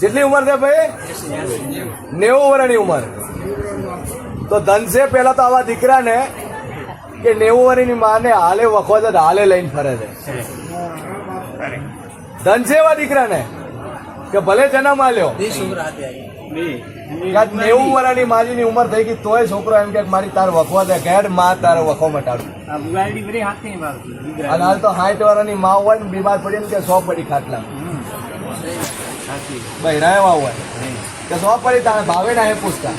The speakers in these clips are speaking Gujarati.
કેટલી ઉંમર છે ભાઈ? નેવું વર્ષની ઉંમર. તો ધનસે પેલા તો આવા દીકરાને કે નેવું વર્ષની માને હાલે વખવા છે તો હાલે લઈને ફરે છે. ધનસે એવા દીકરાને કે ભલે જન્મ આલ્યો. નેવું વર્ષની માજીની ઉંમર થઈ ગઈ તોય છોકરો એમ કે મારી તાર વખવા છે ઘેરમાં તારો વખો મટાડું. અને હાલ તો સાઠ વર્ષની માં હોય ને બીમાર પડી ને કે સો પડી ખાટલા. બહેરા એવા હોય. કે સો પડી તારે ભાવે ના એ પૂછતા.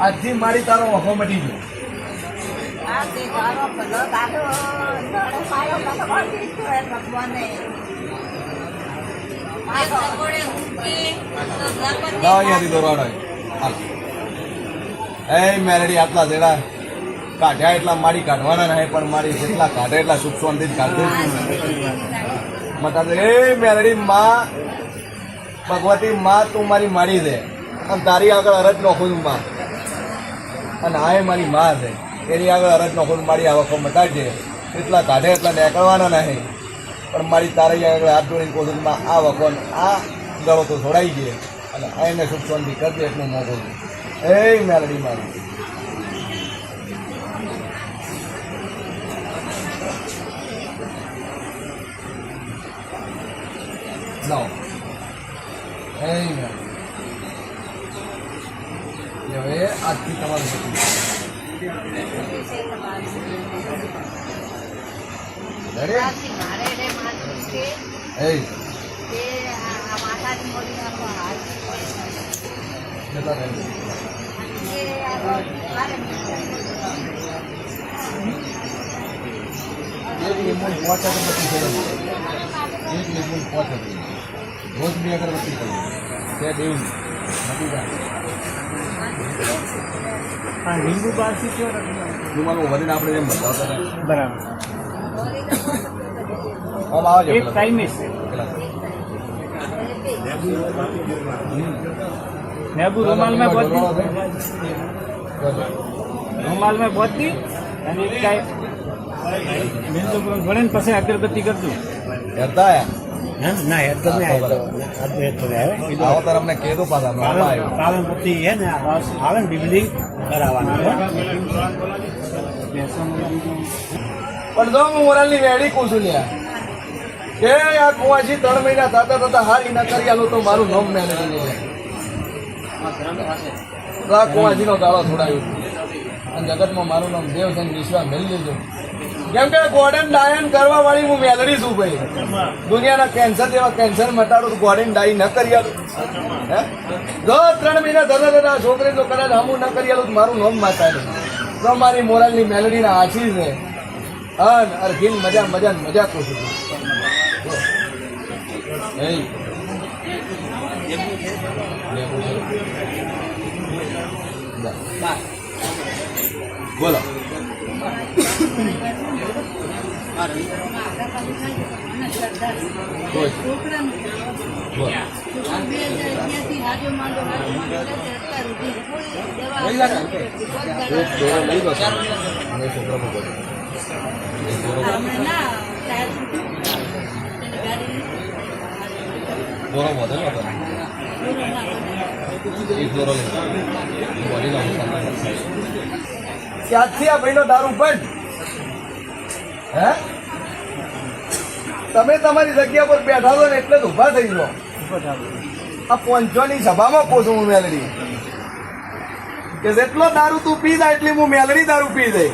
આજથી મારી તારો વખો મટી ગયો. દોરવાનો હાલ. એ મેરડી, આટલા જેડા કાઢ્યા એટલા મારી કાઢવાના નહીં, પણ મારી જેટલા કાઢે એટલા સુખ શાંતિ કાઢે મતા એ મેરડી માં, ભગવતી માં, તું મારી મારી દે. અને તારી આગળ અરજ નોખું માં. અને આ મારી માં છે. એની આગળ અરજ નોખું મારી આવકો મટાડજે એટલા કાઢે એટલા નીકળવાના નહીં. પણ મારી તારી આગળ હાથ જોડીને કહું આ વખત આ ગળો તો છોડાઈ ગયે. અને આ એને સુખ કરજે એટલું મોકલું એ મેલડી મારી No. Amen. હવે આજથી તમારું બધું કેટલા એક લીંબુ પાંચ અગરબત્તી કરી એક લીંબુ પાંચ અગરબત્તી રોજ બે અગરબત્તી કરી તે દેવું નથી લીંબુ કયો રૂમાનું વરીને આપણે એમ બતાવતા બરાબર એક ટાઈમે છે. પેલા. નેબુ રૂમાલ में बहुत કરજો. રૂમાલ में बहुत दी અને એક ટાઈમ બિંદુ ભણે ને પછી અગરબત્તી કરજો હેરતા આયા ના એ તો નહીં આવે તો એ તો આવે આવો તાર અમને કીધું પાછા અમે આમાં આવ્યો પાવન પતિ હે ને આવે ને બિલ્ડિંગ કરાવવાનું પણ જો હું મોરાલની વેડી કહું છું લ્યા કે આ કુવાસી ત્રણ મહિના થતા થતા હારી ના કરી આલો તો મારું નામ મેં તો આ ગાળો અને જગતમાં મારું નામ દેવ છે વિશ્વા મેળવી લેજો. કેમ ડાયન કરવા હું મેલડી છું ભાઈ. દુનિયાના કેન્સર જેવા કેન્સર મટાડો તો ગોડન ડાઈ ન કરી હે? જો ત્રણ મહિના થતા થતા છોકરી તો કદાચ હમું ન કરી આલું મારું નોમ માતા તો મારી મોરાલની મેલડીના આછી છે અન અર્ઘિન મજા મજા મજા કહું છું બોલો બોલ. દોરો વધે ને. એક લઈ લો. બોલી ક્યાંથી આ ભાઈનો દારૂ બંધ. હે? તમે તમારી જગ્યા પર બેઠા છો ને એટલે જ ઊભા થઈ ગયો આ પોંચોની સભામાં પોસું હું મેલડી. કે જેટલો દારૂ તું પી જાય એટલી હું મેલડી દારૂ પી દે.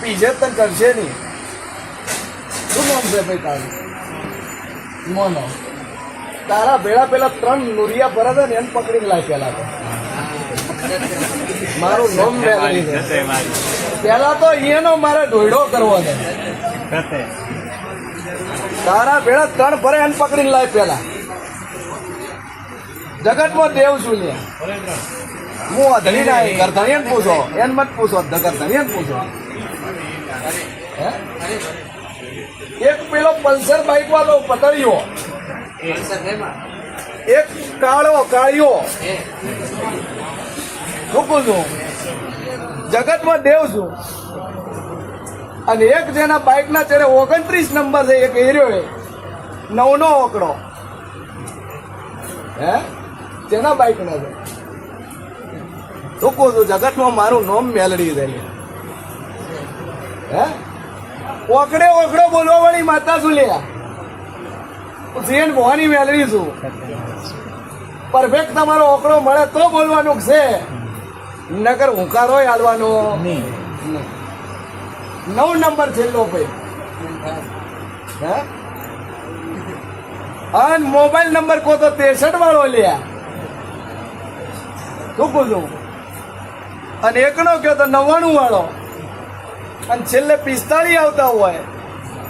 પીજે જ તને કરશે નહીં. શું નામ છે ભાઈ તારું? મોનો. તારા ભેળા પેલા ત્રણ નુરિયા ભરા છે ને એમ પકડીને લાય પેલા તો. મારું નોમ મેલડી છે પેલા તો એનો મારે ઢોયડો કરવો છે. તારા ભેળા ત્રણ ભરે એને પકડીને લાય પેલા જગતમાં દેવ છું હું અધણી ના ગરધણી પૂછો. એન મત પૂછો ગરધણીએ ને પૂછો. હે? એક પેલો પલ્સર બાઇક વાળો પતળિયો. એક કાળો કાળિયો. ચોખ્ખું છું, જગતમાં દેવ છું. અને એક જેના બાઇકના ચડે ઓગણત્રીસ નંબર છે, એક એરિયો નવનો ઓકડો. હે? તેના બાઇકના છે. ચોખ્ખું છું, જગતમાં મારું નામ મેલડી છે. હે? ઓકડે ઓકડો બોલવા વાળી માતા શું લે જેન ભવાની મેળવી છું. પરફેક્ટ તમારો ઓકડો મળે તો બોલવાનું છે. નગર હુંકારો હાલવાનો નવ નંબર છેલ્લો ભાઈ. હે? અને મોબાઈલ નંબર કો તો ત્રેસઠ વાળો લ્યા. શું કહું છું અને એકનો કયો તો નવ્વાણું વાળો. અને છેલ્લે પિસ્તાળી આવતા હોય,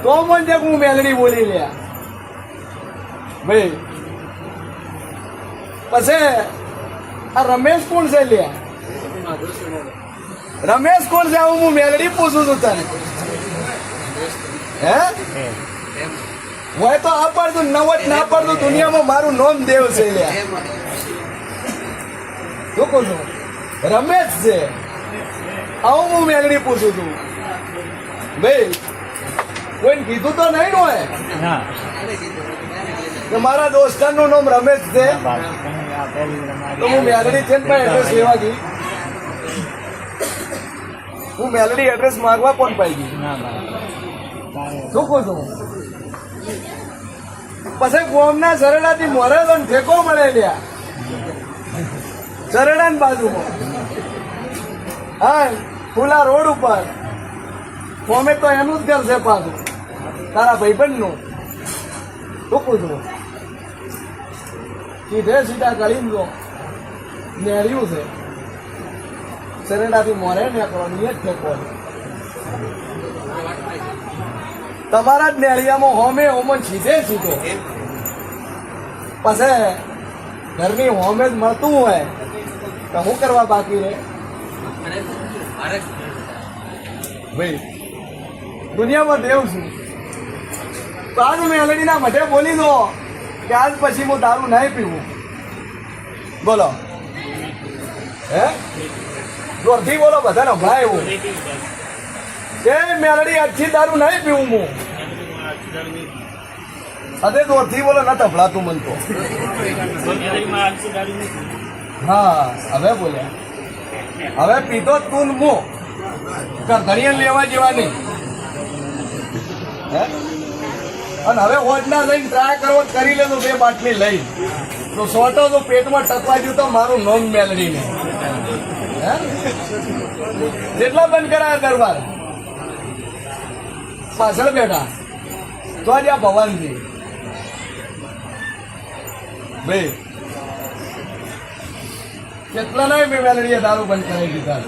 તો મને હું મેલડી બોલી લ્યા ભાઈ, પછી આ રમેશ કોણ છે લ્યા રમેશ કોણ છે? હું મેલડી પૂછું છું તને. હે? હોય તો આ પડતું નવટ ના પડતું દુનિયામાં મારું નોમ દેવ છે લ્યા શું કહું છું? રમેશ છે. આવું હું મેલડી પૂછું છું. ભાઈ કોઈને કીધું તો નહીં હોય. મારા દોસ્તાર દોસ્તારનું નામ રમેશ છે. તો હું મેલડી છે ને એડ્રેસ લેવા ગઈ. હું મેલડી એડ્રેસ માંગવા પણ પાઈ ગઈ ના શું કહું છું? પછી ગોમના સરડાથી મોરેલો અને ઠેકો મળે લ્યા. સરડાની બાજુમાં. હા ખુલ્લા રોડ ઉપર. ફોમે તો એનું જ કરશે પાછું. તારા ભાઈબંધનું. ટૂંકું છું સીધે સીધા કરી લો નેર્યું છે. સરેડાથી મોરે નીકળવાની એ જ ઠેકો તમારા જ નેળિયામાં હોમે હોમો સીધે સીધો. પછી ઘરની હોમે જ મળતું હોય તો શું કરવા બાકી રે ભાઈ દુનિયામાં દેવ છું. તો આજ મેલડીના મઢે બોલી દો કે આજ પછી હું દારૂ નહીં પીવું. બોલો. હે? જોરથી બોલો, બધાને ભાઈ હું. એ મેલડી, આજથી દારૂ નહીં પીવું હું. અરે જોરથી બોલો, ના તફડાતું મન તો. હા, હવે બોલ્યા હવે પીતો તું ને હું. ઘણીએ લેવા જેવા નહીં. હે? અને હવે હોજના લઈને ટ્રાય કરવો કરી લેજો બે બાટલી લઈ. તો સોટો તો પેટમાં ટકવા ગયું તો મારું નોંધ મેલડી ને હે? જેટલા બંધ કરાયા દરબાર. પાછળ બેઠા. તો આજે આ ભવાનજી. ભાઈ કેટલા નહીં મેં મેલડીએ દારૂ બંધ કરાવી દીધા